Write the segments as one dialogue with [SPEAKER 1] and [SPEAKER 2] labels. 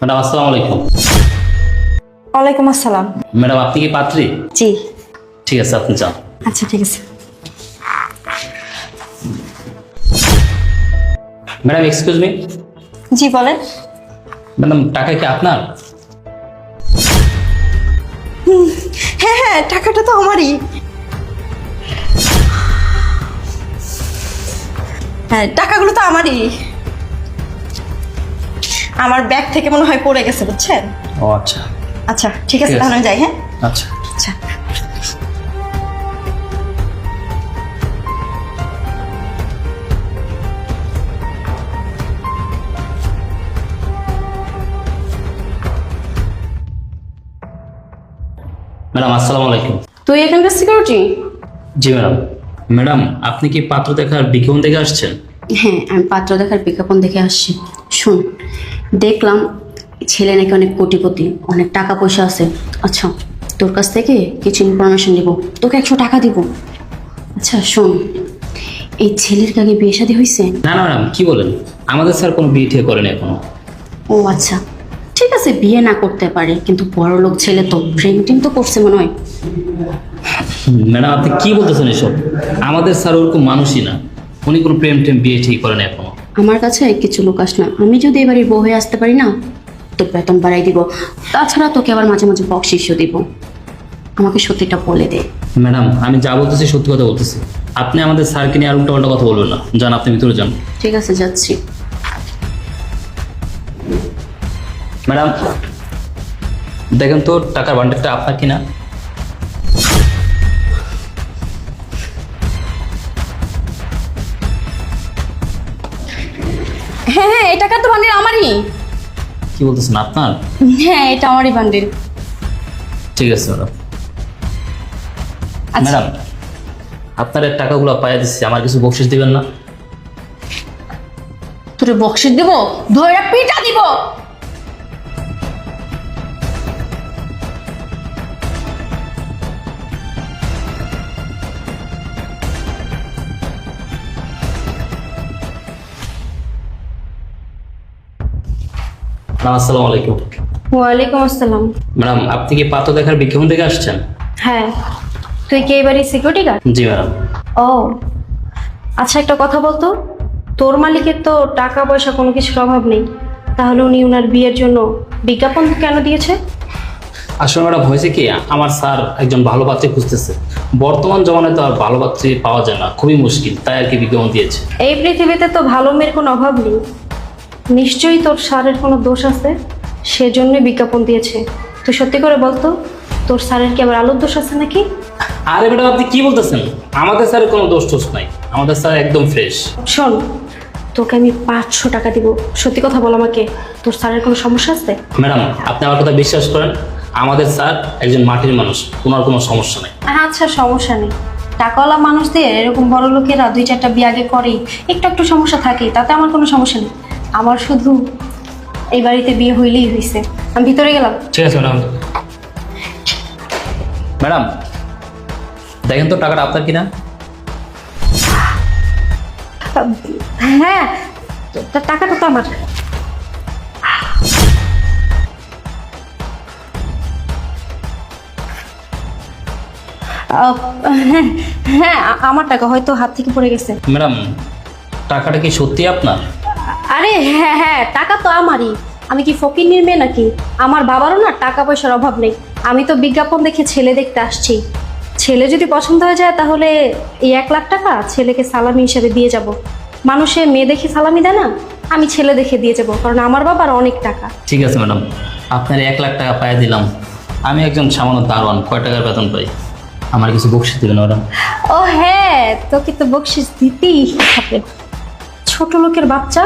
[SPEAKER 1] Madam আসসালামু আলাইকুম।
[SPEAKER 2] ওয়ালাইকুম আসসালাম।
[SPEAKER 1] ম্যাডাম আপনি কি পাত্রী?
[SPEAKER 2] জি।
[SPEAKER 1] ঠিক আছে আপনি যান।
[SPEAKER 2] আচ্ছা ঠিক আছে।
[SPEAKER 1] ম্যাডাম এক্সকিউজ মি
[SPEAKER 2] জি বলেন।
[SPEAKER 1] ম্যাডাম টাকা কি আপনার?
[SPEAKER 2] হ্যাঁ হ্যাঁ টাকাটা তো আমারই। হ্যাঁ টাকাগুলো তো আমারই। আমার ব্যাগ থেকে মনে হয় পড়ে গেছে বুঝছেন?
[SPEAKER 1] ও আচ্ছা।
[SPEAKER 2] আচ্ছা ঠিক আছে তাহলে আমি যাই হ্যাঁ?
[SPEAKER 1] আচ্ছা।
[SPEAKER 2] আচ্ছা।
[SPEAKER 1] ম্যাডাম আসসালামু আলাইকুম।
[SPEAKER 3] তুই এখানকার সিকিউরিটি
[SPEAKER 1] জি ম্যাডাম। ম্যাডাম আপনি কি পাত্র দেখার বিজ্ঞাপন দেখে আসছেন?
[SPEAKER 3] হ্যাঁ আমি পাত্র দেখার বিজ্ঞাপন দেখে আসছি। শুন দেখলাম ছেলে নাকি অনেক কোটিপতি অনেক টাকা পয়সা আছে। আচ্ছা তোর কাছ থেকে কিছু ইনফরমেশন নিব। তোকে একশো টাকা দিব। আচ্ছা শোন এই ছেলের কাকে বিয়ে শাদী হয়েছে
[SPEAKER 1] না না ম্যাডাম কি বলেন? আমাদের স্যার কোনো বিয়ে ঠিক করেন এখনও।
[SPEAKER 3] ও আচ্ছা। ঠিক আছে বিয়ে না করতে পারে কিন্তু বড় লোক ছেলে তো প্রেম টেম তো করছে মনে হয়।
[SPEAKER 1] ম্যাডাম আপনি কি বলতেছেন এসব? আমাদের স্যার ওরকম মানুষই না। উনি কোনো প্রেম টেম বিয়ে ঠিক করেন এখনও।
[SPEAKER 3] আমার কাছে কিছু লোক আস না আমি যদি এবারে বউ হয়ে আসতে পারি না তোর বেতন বাড়াই দিব। তাছাড়া তোকে আবার মাঝে মাঝে বকশিসও দিব। আমাকে সত্যিটা বলে দে।
[SPEAKER 1] ম্যাডাম আমি যা বলতেছি সত্যি কথা বলতেছি। আপনি আমাদের স্যারকে নিয়ে আর উল্টা কথা বলবেন না। যান আপনি ভিতরে যান।
[SPEAKER 3] ঠিক আছে যাচ্ছি।
[SPEAKER 1] ম্যাডাম দেখেন তো টাকার বান্ডেলটা আপনার কিনা?
[SPEAKER 3] তো বান্ডিল আমারই?
[SPEAKER 1] কি বলতেছেন আপনার?
[SPEAKER 3] হ্যাঁ এটা আমারই বান্ডিল
[SPEAKER 1] ঠিক আছে ম্যাডাম।
[SPEAKER 3] আচ্ছা।
[SPEAKER 1] ম্যাডাম আপনার এই টাকাগুলো পাইয়া দিচ্ছি আমার কিছু বকশিস দিবেন না?
[SPEAKER 3] তোরে বক্সিস দিব? ধরে পিটা দিব!
[SPEAKER 1] ম্যাডাম আসসালামু আলাইকুম।
[SPEAKER 2] ওয়ালাইকুম আসসালাম।
[SPEAKER 1] ম্যাডাম আপনি কি পাত্র দেখার বিজ্ঞাপন দেখে আসছেন?
[SPEAKER 2] হ্যাঁ। তুই কি এবারই সিকিউরিটি গার্ড
[SPEAKER 1] জি ম্যাডাম।
[SPEAKER 2] ও। আচ্ছা একটা কথা বলতো? তোর মালিকের তো টাকা পয়সা কোনো কিছুর অভাব নেই। তাহলে উনি ওনার বিয়ের জন্য বিজ্ঞাপন কেন দিয়েছে?
[SPEAKER 1] আসলে ম্যাডাম হয়েছে কি আমার স্যার একজন ভালো পাত্রী খুঁজতেছে। বর্তমান জমানায় তো আর ভালো পাত্রী পাওয়া যায় না খুবই মুশকিল তাই আর কি বিজ্ঞাপন দিয়েছে।
[SPEAKER 2] এই পৃথিবীতে তো ভালো মেয়ের কোনো অভাব নেই। নিশ্চয়ই তোর স্যারের কোনো দোষ আছে? সেজন্যই বিজ্ঞাপন দিয়েছে। তুই সত্যি করে বলতো তোর স্যারের কি আবার আলোর দোষ আছে নাকি?
[SPEAKER 1] আরে ম্যাডাম আপনি কি বলতেছেন? আমাদের স্যারের কোনো দোষ টোষ নাই। আমাদের স্যার একদম ফ্রেশ
[SPEAKER 2] শোন তোকে আমি পাঁচশো টাকা দিব। সত্যি কথা বল আমাকে তোর স্যারের কোনো সমস্যা আছে?
[SPEAKER 1] ম্যাডাম আপনি আমার কথা বিশ্বাস করেন আমাদের স্যার একজন মাটির মানুষ ওনার কোনো সমস্যা নেই।
[SPEAKER 2] আচ্ছা সমস্যা নেই। টাকাওয়ালা মানুষদের এরকম বড় লোকেরা দুই চারটা বিয়ে আগে করেই একটু একটু সমস্যা থাকে তাতে আমার কোনো সমস্যা নেই। আমার শুধু এই বাড়িতে বিয়ে হইলেই হয়েছে আমি ভিতরে গেলাম।
[SPEAKER 1] ঠিক আছে ম্যাডাম। ম্যাডাম দেখেন তো টাকাটা আপনার কিনা।
[SPEAKER 2] হ্যাঁ টাকাটা তো আমার। হ্যাঁ হ্যাঁ আমার টাকা হয়তো হাত থেকে পড়ে গেছে।
[SPEAKER 1] ম্যাডাম টাকাটা কি সত্যি আপনার?
[SPEAKER 2] আরে হ্যাঁ হ্যাঁ টাকা তো আমারই। আমি কি ফকির মেয়ে নাকি? আমার বাবারও না টাকা পয়সার অভাব নেই। আমি তো বিজ্ঞাপন দেখে ছেলে দেখতে আসছি। ছেলে যদি পছন্দ হয়ে যায় তাহলে এই এক লাখ টাকা ছেলেকে সালামি হিসেবে দিয়ে যাব। মানুষে মেয়ে দেখে সালামি দেয় না আমি ছেলে দেখে দিয়ে যাব কারণ আমার বাবার অনেক টাকা।
[SPEAKER 1] ঠিক আছে ম্যাডাম আপনার এক লাখ টাকা পাইয়ে দিলাম। আমি একজন সামান্য দারোয়ান কয় টাকার বেতন পাই? আমার কিছু বকশিস দেবেন ম্যাডাম?
[SPEAKER 2] ও হ্যাঁ তোকে তো বকশিস দিতেই হবে। ছোট লোকের বাচ্চা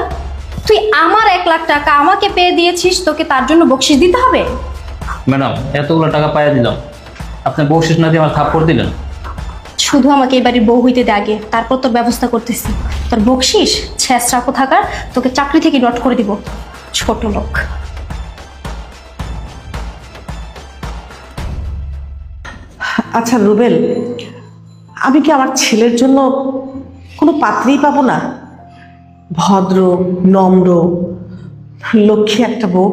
[SPEAKER 2] তুই আমার এক লাখ টাকা আমাকে পেয়ে দিয়েছিস তোকে তার জন্য বকশিস দিতে হবে?
[SPEAKER 1] ম্যাডাম এতগুলো টাকা পাইয়ে দিলাম। আপনি বকশিস না দিয়ে আমার থাপ্পড় দিলেন?
[SPEAKER 2] শুধু আমাকে এই বাড়ির বউ হইতে দে আগে তারপর তোর ব্যবস্থা করতেছি। তোর বকশিস ছেঁচড়া থাকার তোকে চাকরি থেকে নট করে দিব। ছোট লোক।
[SPEAKER 4] আচ্ছা রুবেল আমি কি আমার ছেলের জন্য কোনো পাত্রই পাবো না? ভদ্র নম্র লক্ষ্মী একটা বউ।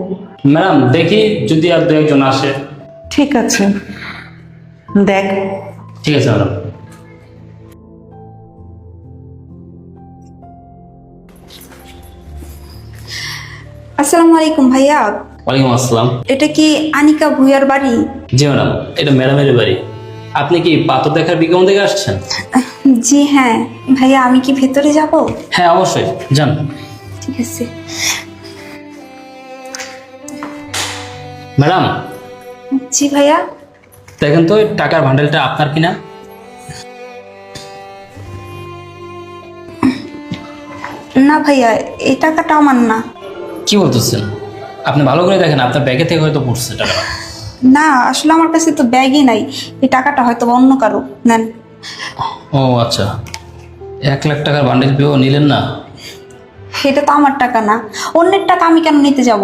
[SPEAKER 1] ম্যাডাম দেখি যদি আর দু একজন আসে।
[SPEAKER 4] ঠিক আছে। দেখ।
[SPEAKER 1] ঠিক আছে ম্যাডাম।
[SPEAKER 5] আসসালামু আলাইকুম ভাইয়া।
[SPEAKER 1] ওয়ালাইকুম আসসালাম।
[SPEAKER 5] এটা কি আনিকা ভুইয়ার বাড়ি?
[SPEAKER 1] জি ম্যাডাম এটা ম্যাডামের বাড়ি। আপনি কি পাথর দেখার বিজ্ঞাপন থেকে আসছেন?
[SPEAKER 5] জি হ্যাঁ। ভাইয়া আমি কি ভেতরে যাব?
[SPEAKER 1] হ্যাঁ অবশ্যই। যান।
[SPEAKER 5] ঠিক আছে।
[SPEAKER 1] ম্যাডাম?
[SPEAKER 5] জি ভাইয়া।
[SPEAKER 1] দেখেন তো টাকার ভান্ডেলটা আপনার কিনা?
[SPEAKER 5] না ভাইয়া এই টাকাটা আমার না।
[SPEAKER 1] কি বলতেছেন? আপনি ভালো করে দেখেন আপনার ব্যাগে থেকে হয়তো পড়ছে টাকাটা।
[SPEAKER 5] না আসলে আমার কাছে তো ব্যাগই নাই। এই টাকাটা হয়তো অন্য কারও। নেন।
[SPEAKER 1] ও আচ্ছা। এক লাখ টাকার বান্ডেল পেয়েও নিলেন না?
[SPEAKER 5] এটা তো আমার টাকা না। অন্যের টাকা আমি কেন নিতে যাব?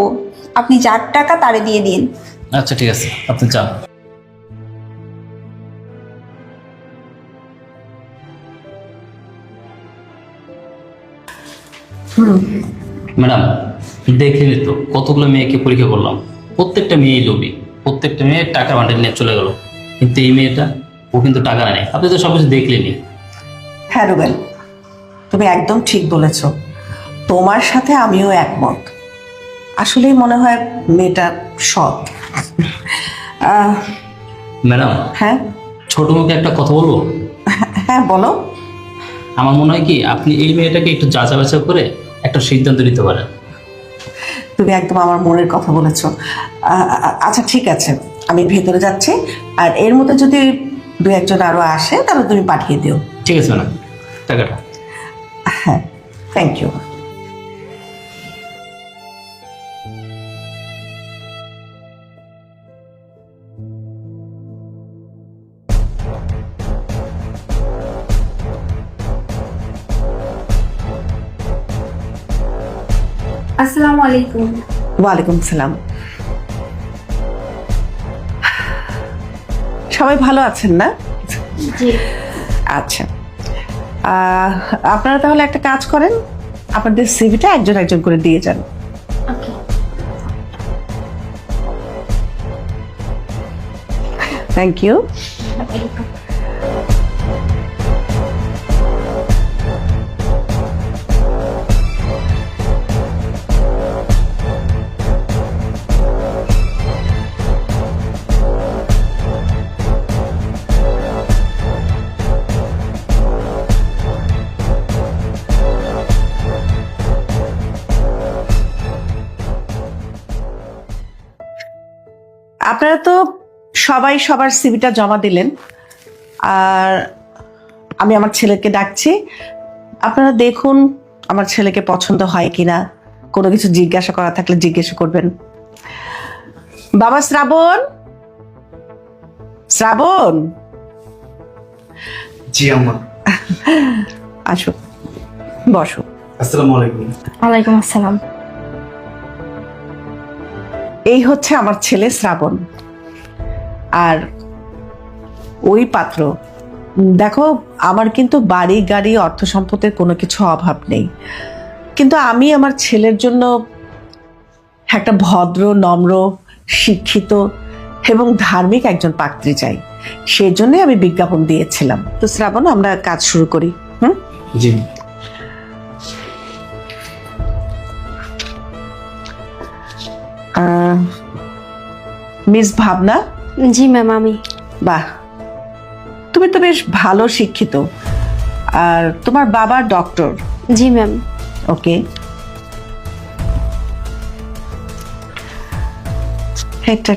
[SPEAKER 5] আপনি যার টাকা তারে দিয়ে দিন।
[SPEAKER 1] আচ্ছা ঠিক আছে। আপনি যান। ম্যাডাম দেখলেন তো কতগুলো মেয়েকে পরীক্ষা করলাম। প্রত্যেকটা মেয়েই লোভী। প্রত্যেকটা মেয়ে টাকা বান্ডেল নিয়ে চলে গেল। কিন্তু এই মেয়েটা ও কিন্তু টাকা নেয় আপনি তো সব কিছু দেখলেনই।
[SPEAKER 4] হ্যাঁ রুবেল তুমি একদম ঠিক বলেছ। তোমার সাথে আমিও একমত। আসলেই মনে হয় মেয়েটা সৎ। আহ,
[SPEAKER 1] ম্যাডাম
[SPEAKER 4] হ্যাঁ?
[SPEAKER 1] ছোট মুখে একটা কথা বলব?
[SPEAKER 4] হ্যাঁ বলো।
[SPEAKER 1] আমার মনে হয় কি আপনি এই মেয়েটাকে একটু যাচা বাছা করে একটা সিদ্ধান্ত নিতে পারেন।
[SPEAKER 4] তুমি একদম আমার মনের কথা বলেছ। আ- আ- আচ্ছা ঠিক আছে। আমি ভেতরে যাচ্ছি। আর এর মধ্যে যদি দু একজন আরও আসে তাহলে তুমি পাঠিয়ে দিও।
[SPEAKER 1] ঠিক আছে ম্যাডাম। টাকাটা।
[SPEAKER 4] হ্যাঁ থ্যাংক ইউ
[SPEAKER 5] আসসালামু আলাইকুম।
[SPEAKER 4] ওয়ালাইকুম সালাম। সবাই ভালো আছেন না? আচ্ছা। আপনারা তাহলে একটা কাজ করেন আপনাদের সিভিটা একজন একজন করে দিয়ে যান। থ্যাংক ইউ আপনারা তো সবাই সবার সিভিটা জমা দিলেন। আর আমি আমার ছেলেকে ডাকছি। আপনারা দেখুন আমার ছেলেকে পছন্দ হয় কিনা। কোনো কিছু জিজ্ঞাসা করা থাকলে জিজ্ঞাসা করবেন। বাবা শ্রাবণ? শ্রাবণ?
[SPEAKER 6] জি আম্মা।
[SPEAKER 4] আসো বসো।
[SPEAKER 6] আসসালামু আলাইকুম।
[SPEAKER 2] ওয়ালাইকুম আসসালাম।
[SPEAKER 4] এই হচ্ছে আমার ছেলে শ্রাবণ। আর ওই পাত্র, দেখো, আমার কিন্তু বাড়ি, গাড়ি, অর্থ সম্পদের কোনো কিছু অভাব নেই। কিন্তু আমি আমার ছেলের জন্য একটা ভদ্র, নম্র, শিক্ষিত এবং ধার্মিক একজন পাত্রী চাই। সেই জন্যই আমি বিজ্ঞাপন দিয়েছিলাম। তো শ্রাবণ, আমরা কাজ শুরু করি, হুম?
[SPEAKER 1] জি।
[SPEAKER 4] মিস ভাবনা?
[SPEAKER 2] জি ম্যাম আমি।
[SPEAKER 4] বাহ। তুমি তো বেশ ভালো শিক্ষিত। আর তোমার বাবা ডক্টর?
[SPEAKER 2] জি ম্যাম।
[SPEAKER 4] ওকে। এটা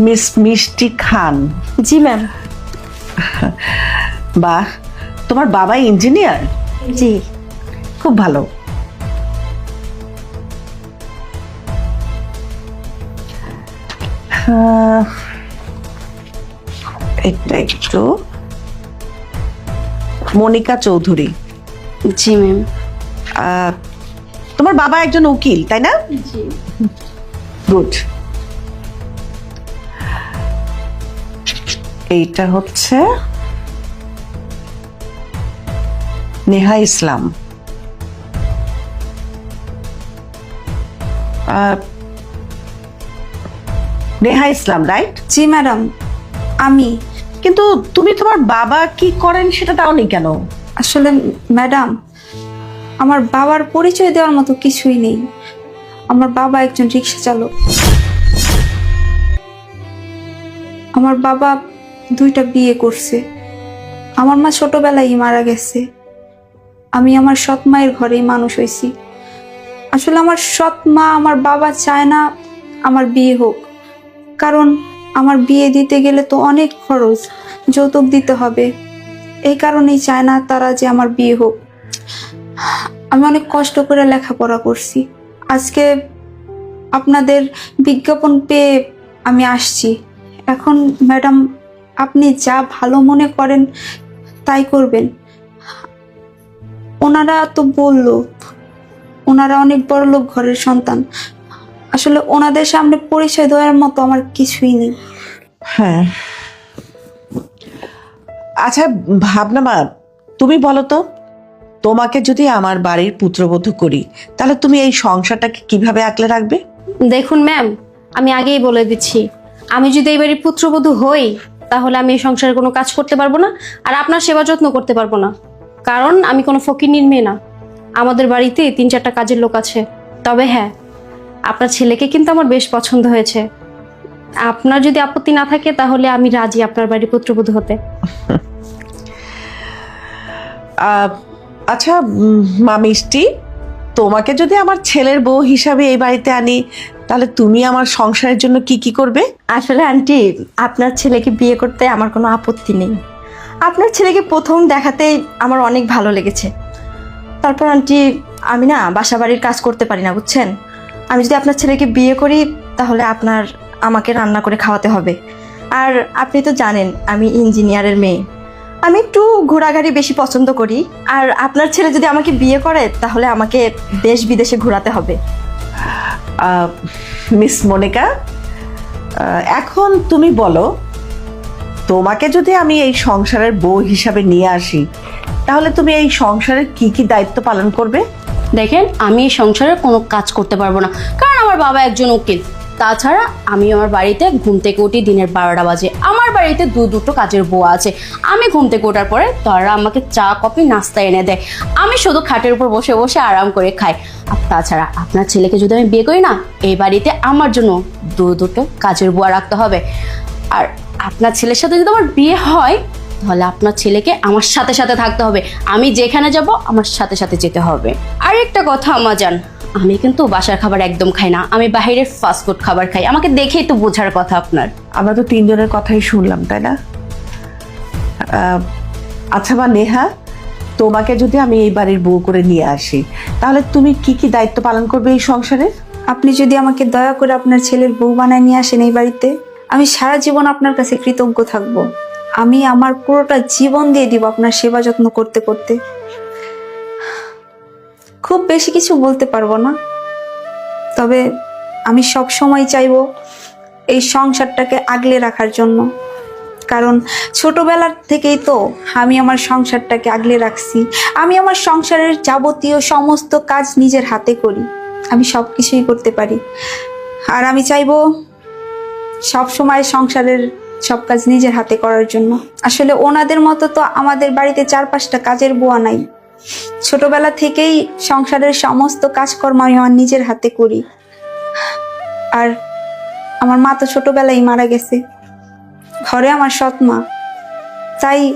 [SPEAKER 4] মিস মিষ্টি খান।
[SPEAKER 2] জি ম্যাম।
[SPEAKER 4] বাহ। তোমার বাবা ইঞ্জিনিয়ার?
[SPEAKER 2] জি।
[SPEAKER 4] খুব ভালো। এটা একটু। মনিকা চৌধুরী।
[SPEAKER 2] জি ম্যাম
[SPEAKER 4] তোমার বাবা একজন উকিল তাই না? গুড এইটা হচ্ছে নেহা ইসলাম। নেহা ইসলাম রাইট
[SPEAKER 5] জি ম্যাডাম। আমি।
[SPEAKER 4] কিন্তু তুমি তোমার বাবা কি করেন সেটা দাওনি কেন?
[SPEAKER 5] আসলে ম্যাডাম আমার বাবার পরিচয় দেওয়ার মতো কিছুই নেই। আমার বাবা একজন রিক্সা চালক। আমার বাবা দুইটা বিয়ে করছে। আমার মা ছোটবেলায় মারা গেছে। আমি আমার সৎ মায়ের ঘরেই মানুষ হয়েছি। আসলে আমার সৎ মা আমার বাবা চায় না আমার বিয়ে হোক। কারণ আমার বিয়ে দিতে গেলে তো অনেক খরচ, যৌতুক দিতে হবে। এই কারণেই চায় না তারা যে আমার বিয়ে হোক। আমি অনেক কষ্ট করে লেখাপড়া করছি। আজকে আপনাদের বিজ্ঞাপন পেয়ে আমি আসছি। এখন ম্যাডাম, আপনি যা ভালো মনে করেন তাই করবেন। ওনারা তো বলল ওনারা অনেক বড় লোক ঘরের সন্তান। আসলে ওনাদের সামনে পরিচয় দেওয়ার মতো আমার কিছুই নেই।
[SPEAKER 4] হ্যাঁ। আচ্ছা ভাবনা মা তুমি বলো তো তোমাকে যদি আমার বাড়ির পুত্রবধূ করি তাহলে তুমি এই সংসারটাকে কীভাবে আঁকলে রাখবে?
[SPEAKER 2] দেখুন ম্যাম আমি আগেই বলে দিচ্ছি। আমি যদি এবারই পুত্রবধূ হই তাহলে আমি এই সংসারে কোনো কাজ করতে পারব না আর আপনার সেবা যত্ন করতে পারব না। কারণ আমি কোনো ফকির মেয়ে না। আমাদের বাড়িতে তিন চারটা কাজের লোক আছে। তবে হ্যাঁ আপনার ছেলেকে কিন্তু আমার বেশ পছন্দ হয়েছে। আপনার যদি আপত্তি না থাকে তাহলে আমি রাজি আপনার বাড়ির পুত্রবধূ হতে।
[SPEAKER 4] আচ্ছা মা মিষ্টি তোমাকে যদি আমার ছেলের বউ হিসাবে এই বাড়িতে আনি তাহলে তুমি আমার সংসারের জন্য কি কি করবে?
[SPEAKER 6] আসলে আন্টি আপনার ছেলেকে বিয়ে করতে আমার কোনো আপত্তি নেই। আপনার ছেলেকে প্রথম দেখাতেই আমার অনেক ভালো লেগেছে। তারপর আন্টি, আমি না বাসা বাড়ির কাজ করতে পারি না, বুঝছেন? আমি যদি আপনার ছেলেকে বিয়ে করি, তাহলে আপনার আমাকে রান্না করে খাওয়াতে হবে। আর আপনি তো জানেন, আমি ইঞ্জিনিয়ারের মেয়ে। আমি একটু ঘোরাঘাড়ি বেশি পছন্দ করি, আর আপনার ছেলে যদি আমাকে বিয়ে করে, তাহলে আমাকে দেশ বিদেশে ঘোরাতে হবে।
[SPEAKER 4] মিস মনিকা এখন তুমি বলো, তোমাকে যদি আমি এই সংসারের বউ হিসাবে নিয়ে আসি তাহলে তুমি এই সংসারের কি কি দায়িত্ব পালন করবে?
[SPEAKER 3] দেখেন, আমি এই সংসারে কোনো কাজ করতে পারব না। কারণ আমার বাবা একজন উকিল। তাছাড়া আমি আমার বাড়িতে ঘুম থেকে উঠি দিনের বারোটা বাজে। আমার বাড়িতে দু দুটো কাজের বউ আছে। আমি ঘুম থেকে ওঠার পরে তারা আমাকে চা, কফি, নাস্তা এনে দেয়। আমি শুধু খাটের উপর বসে বসে আরাম করে খাই। আর তাছাড়া আপনার ছেলেকে যদি আমি বিয়ে করি না, এই বাড়িতে আমার জন্য দু দুটো কাজের বুয়া রাখতে হবে। আর আপনার ছেলের সাথে যদি আমার বিয়ে হয় তাহলে আপনার ছেলেকে আমার সাথে সাথে থাকতে হবে। আমি যেখানে যাব আমার সাথে সাথে যেতে হবে। আর একটা কথা আমার জান আমি কিন্তু বাসার খাবার একদম খাই না। আমি বাইরের ফাস্টফুড খাবার খাই। আমাকে দেখেই তো বোঝার কথা আপনার।
[SPEAKER 4] আমরা তো তিনজনের কথাই শুনলাম তাই না? আচ্ছা বা নেহা তোমাকে যদি আমি এই বাড়ির বউ করে নিয়ে আসি তাহলে তুমি কি কি দায়িত্ব পালন করবে এই সংসারে?
[SPEAKER 5] আপনি যদি আমাকে দয়া করে আপনার ছেলের বউ বানায় নিয়ে আসেন এই বাড়িতে আমি সারা জীবন আপনার কাছে কৃতজ্ঞ থাকব। আমি আমার পুরোটা জীবন দিয়ে দিব আপনার সেবা যত্ন করতে করতে। খুব বেশি কিছু বলতে পারব না। তবে আমি সব সময় চাইব এই সংসারটাকে আগলে রাখার জন্য। কারণ ছোটবেলার থেকেই তো আমি আমার সংসারটাকে আগলে রাখছি। আমি আমার সংসারের যাবতীয় সমস্ত কাজ নিজের হাতে করি। আমি সব কিছুই করতে পারি। আর আমি চাইব সব সময় সংসারের সব কাজ নিজের হাতে করার জন্য। আসলে ওনাদের মতো তো আমাদের বাড়িতে চার পাঁচটা কাজের বুয়া নাই। ছোটবেলা থেকেই সংসারের সমস্ত কাজকর্ম আমি আমার নিজের হাতে করি। আর আমার মা তো ছোটবেলায় মারা গেছে। ঘরে আমার সৎ মা। তাই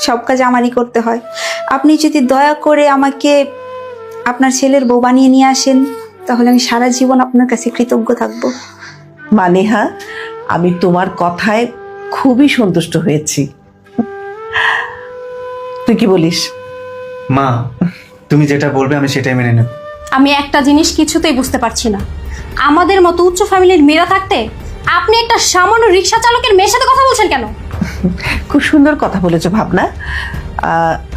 [SPEAKER 5] সব কাজ আমারই করতে হয়। আপনি যদি দয়া করে আমাকে আপনার ছেলের বউ বানিয়ে নিয়ে আসেন, তাহলে আমি সারা জীবন আপনার কাছে কৃতজ্ঞ থাকব।
[SPEAKER 4] মা নেহা আমি তোমার কথায় খুবই সন্তুষ্ট হয়েছি। তুই কি বলিস?
[SPEAKER 7] মা তুমি যেটা বলবে আমি সেটাই মেনে নেব।
[SPEAKER 2] আমি একটা জিনিস কিছুতেই বুঝতে পারছি না। আমাদের মতো উচ্চ ফ্যামিলির মেয়েরা থাকতে আপনি একটা সামান্য রিক্সা চালকের মেয়ের সাথে কথা বলছেন কেন?
[SPEAKER 4] খুব সুন্দর কথা বলেছ ভাবনা।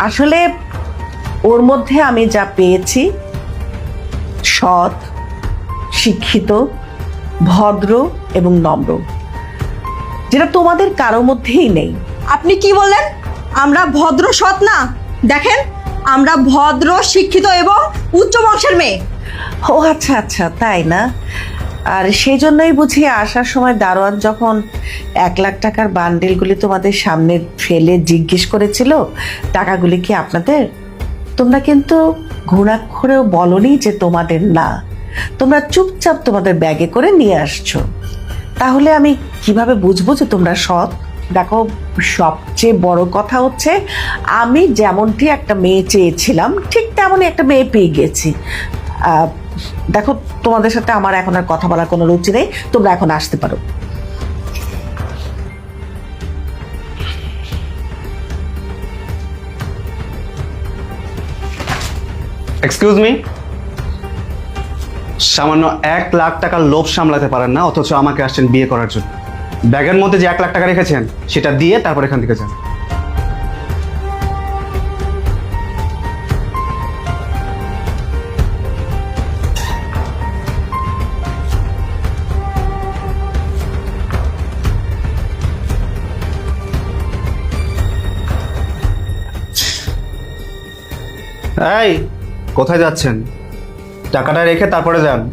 [SPEAKER 4] আসলে ওর মধ্যে আমি যা পেয়েছি সৎ শিক্ষিত ভদ্র এবং নম্র। যেটা তোমাদের কারও মধ্যেই নেই।
[SPEAKER 6] আপনি কি বললেন? আমরা ভদ্র সৎ না? দেখেন, আমরা ভদ্র, শিক্ষিত এবং উচ্চ বংশের মেয়ে।
[SPEAKER 4] ও আচ্ছা আচ্ছা তাই না? আর সেই জন্যই বুঝি আসার সময় দারোয়ান যখন এক লাখ টাকার বান্ডেলগুলি তোমাদের সামনে ফেলে জিজ্ঞেস করেছিল, টাকাগুলি কি আপনাদের? তোমরা কিন্তু ঘুণাক্ষরেও বলনি যে তোমাদের না। তোমরা চুপচাপ তোমাদের ব্যাগে করে নিয়ে আসছো। তাহলে আমি কীভাবে বুঝব যে তোমরা সৎ? দেখো, সবচেয়ে বড় কথা হচ্ছে, আমি যেমনটি একটা মেয়ে চেয়েছিলাম, ঠিক তেমনই একটা মেয়ে পেয়ে গেছি। দেখো, তোমাদের সাথে আমার এখন আর কথা বলার কোনো রুচি নেই, তোমরা এখন আসতে পারো।
[SPEAKER 7] এক্সকিউজ মি সামান্য এক লাখ টাকার লোভ সামলাতে পারেন না, অথচ আমাকে আসছেন বিয়ে করার জন্য। ব্যাগের মধ্যে যে এক লাখ টাকা রেখেছেন, সেটা দিয়ে তারপর এখান থেকে যান। এই, কোথায় যাচ্ছেন? টাকাটা রেখে তারপরে যান।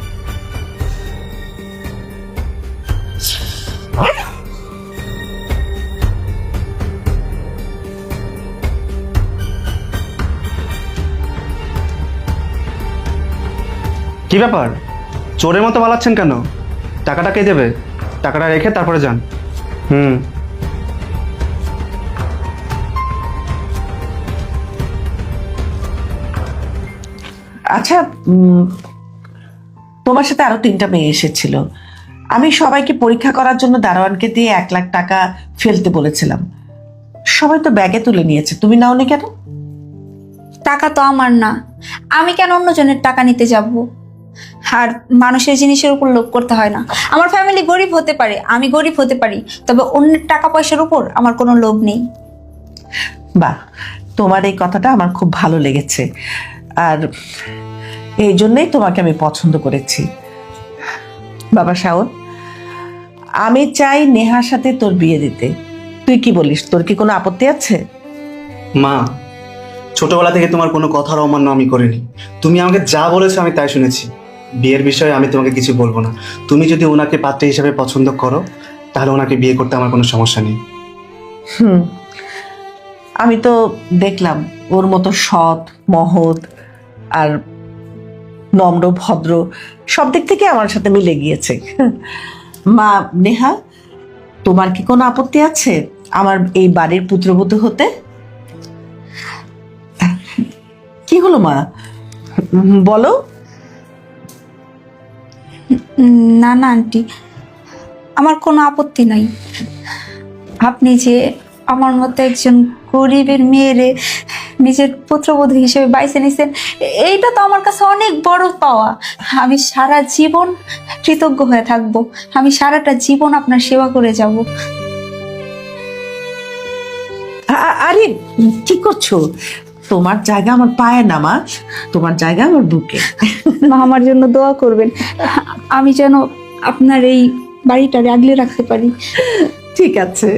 [SPEAKER 7] কি ব্যাপার? চোরের মতো পালাচ্ছেন কেন? টাকাটা কে দেবে? টাকাটা রেখে তারপরে যান। হুম।
[SPEAKER 4] আচ্ছা তোমার সাথে আরও তিনটা মেয়ে এসেছিল। আমি সবাইকে পরীক্ষা করার জন্য দারোয়ানকে দিয়ে এক লাখ টাকা ফেলতে বলেছিলাম। সবাই তো ব্যাগে তুলে নিয়েছে। তুমি নাওনি কেন?
[SPEAKER 5] টাকা তো আমার না। আমি কেন অন্যজনের টাকা নিতে যাব? আর মানুষের জিনিসের উপর লোভ করতে হয় না। আমার ফ্যামিলি গরিব হতে পারে আমি গরিব হতে পারি তবে অন্যের টাকা পয়সার উপর আমার কোনো লোভ নেই।
[SPEAKER 4] বাহ তোমার এই কথাটা আমার খুব ভালো লেগেছে। আর এই জন্যই তোমাকে আমি পছন্দ করেছি। বাবা শাওন আমি চাই নেহার সাথে তোর বিয়ে দিতে। তুই কি বলিস তোর কি কোনো আপত্তি আছে?
[SPEAKER 7] মা ছোটবেলা থেকে তোমার কোনো কথার অমান্য আমি করিনি। তুমি আমাকে যা বলেছ আমি তাই শুনেছি। বিয়ের বিষয়ে আমি তোমাকে কিছু বলব না। তুমি যদি ওনাকে পাত্রী হিসাবে পছন্দ করো তাহলে ওনাকে বিয়ে করতে আমার কোনো সমস্যা নেই।
[SPEAKER 4] হুম আমি তো দেখলাম ওর মতো সৎ মহৎ আর নম্র, ভদ্র, সব দিক থেকে আমার সাথে মিলে গিয়েছে। মা, নেহা, তোমার কি কোনো আপত্তি আছে আমার এই বাড়ির পুত্রবধূ হতে? কি হলো মা? বলো।
[SPEAKER 5] না না, আন্টি, আমার কোনো আপত্তি নাই। আপনি যে আমার মতো একজন গরিবের মেয়েরে নিজের পুত্রবধূ হিসেবে বাইছে নিছেন। এইটা তো আমার কাছে অনেক বড় পাওয়া। আমি সারা জীবন কৃতজ্ঞ হয়ে থাকব। আমি সারাটা জীবন আপনার সেবা করে যাব।
[SPEAKER 4] আরে কি করছ? তোমার জায়গা আমার পায়ে না মা। তোমার জায়গা আমার বুকে।
[SPEAKER 5] মা আমার জন্য দোয়া করবেন। আমি যেন আপনার এই বাড়িটা আগলে রাখতে পারি।
[SPEAKER 4] ঠিক আছে।